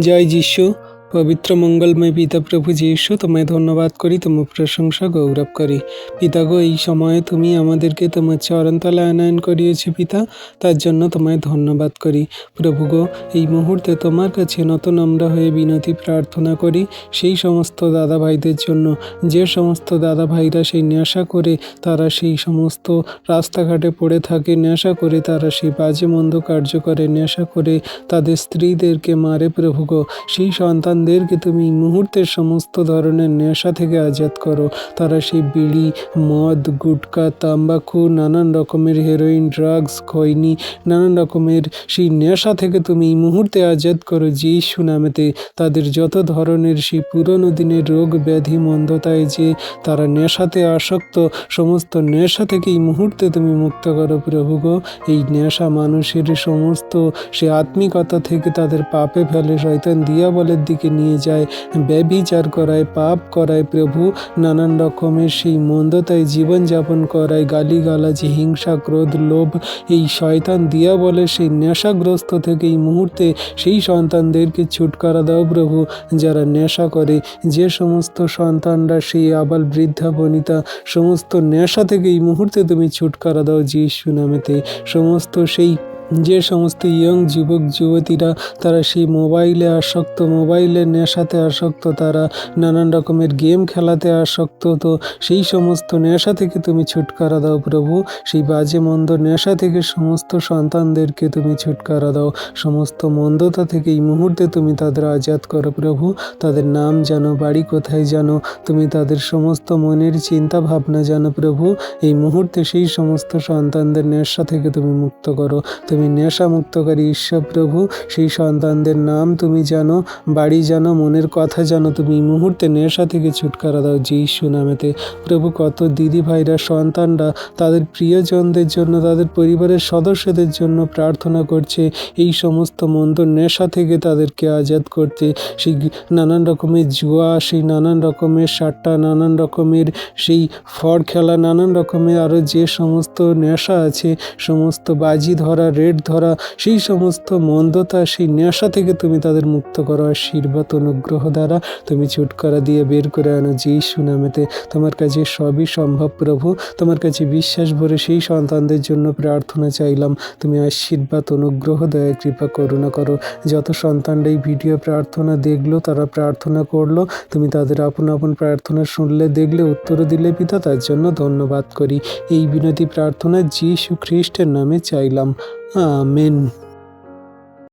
জয় যিশু। পবিত্র মঙ্গলময় পিতা প্রভু যিশু, তোমায় ধন্যবাদ করি তোমার প্রশংসা গৌরব করি। পিতা গো, এই সময়ে তুমি আমাদেরকে তোমার চরণতলা আনয়ন করিয়েছে পিতা, তার জন্য তোমায় ধন্যবাদ করি। প্রভু গো, এই মুহূর্তে তোমার কাছে নতুন আমরা হয়ে বিনতি প্রার্থনা করি সেই সমস্ত দাদা ভাইদের জন্য। যে সমস্ত দাদা ভাইরা সেই নেশা করে, তারা সেই সমস্ত রাস্তাঘাটে পড়ে থাকে, নেশা করে, তারা সেই বাজে মন্দ কার্য করে, নেশা করে তাদের স্ত্রীদেরকে মারে প্রভু গো। সেই সন্তানদেরকে তুমি এই মুহূর্তের সমস্ত ধরনের নেশা থেকে আজাদ করো। তারা সেই বিড়ি, মদ, গুটকা, তাম্বাকু, নানান রকমের হেরোইন ড্রাগস খৈনি, নানান রকমের সেই নেশা থেকে তুমি এই মুহূর্তে আজাদ করো যিশু সুনামেতে তাদের যত ধরনের সেই পুরনো দিনের রোগ ব্যাধি, মন্দতায় যে তারা নেশাতে আসক্ত, সমস্ত নেশা থেকে এই মুহূর্তে তুমি মুক্ত করো প্রভু গো। এই নেশা মানুষের সমস্ত সে আত্মিকতা থেকে তাদের পাপে ফেলে শয়তান দিয়া দিয়াবলের দিকে নিয়ে যায়। ব্যবিচার করায়, পাপ করায় প্রভু। নানান রকমের সেই মন্দতায় জীবনযাপন করায় গালিগালাজি, হিংসা, ক্রোধ, লোভ। এই শয়তান দিয়া বলে, সেই নেশাগ্রস্ত থেকে এই মুহূর্তে সেই সন্তানদেরকে ছুটকারা দাও প্রভু, যারা নেশা করে। যে সমস্ত সন্তানরা সেই আবাল বৃদ্ধা বনিতা, সমস্ত নেশা থেকে এই মুহূর্তে তুমি ছুটকারা দাও যিশু নামেতে। সমস্ত সেই যে সমস্ত ইয়ং যুবক, যুবতীরা, তারা সেই মোবাইলে আসক্ত মোবাইলের নেশাতে আসক্ত, তারা নানান রকমের গেম খেলাতে আসক্ত, তো সেই সমস্ত নেশা থেকে তুমি ছুটকারা দাও প্রভু। সেই বাজে মন্দ নেশা থেকে সমস্ত সন্তানদেরকে তুমি ছুটকারা দাও। সমস্ত মন্দতা থেকে এই মুহূর্তে তুমি তাদের আজাদ করো প্রভু। তাদের নাম জানো, বাড়ি কোথায় জানো, তুমি তাদের সমস্ত মনের চিন্তা ভাবনা জানো প্রভু। এই মুহূর্তে সেই সমস্ত সন্তানদের নেশা থেকে তুমি মুক্ত করো। তুমি নেশামুক্তকারী ঈশ্বর প্রভু, সেই সন্তানদের নাম তুমি জানো, বাড়ি জানো, মনের কথা জানো, তুমি মুহূর্তে নেশা থেকে ছুটকারা দাও যিশু নামেতে। প্রভু, কত দিদি ভাইরা, সন্তানরা তাদের প্রিয়জনদের জন্য, তাদের পরিবারের সদস্যদের জন্য প্রার্থনা করছে, এই সমস্ত মন্দ নেশা থেকে তাদেরকে আজাদ করতে। সেই নানান রকমের জুয়া, সেই নানান রকমের সাট্টা, নানান রকমের সেই ফড় খেলা, নানান রকমের আরও যে সমস্ত নেশা আছে, সমস্ত বাজি ধরা রেড ধরা, সেই সমস্ত মন্দতা, সেই নেশা থেকে তুমি তাদের মুক্ত করো। আশীর্বাদ, অনুগ্রহ দ্বারা তুমি ছুটকারা দিয়ে বের করে আনো যেই সুনামেতে তোমার কাছে সবই সম্ভব প্রভু। তোমার কাছে বিশ্বাস ভরে সেই সন্তানদের জন্য প্রার্থনা চাইলাম। তুমি আশীর্বাদ, অনুগ্রহ, দয়া, কৃপা, করুণা করো। যত সন্তানরা এই ভিডিও প্রার্থনা দেখল, তারা প্রার্থনা করল। তুমি তাদের আপন আপন প্রার্থনা শুনলে, দেখলে, উত্তর দিলে পিতা তার জন্য ধন্যবাদ করি। এই বিনতি প্রার্থনা যীশু খ্রিস্টের নামে চাইলাম। আমেন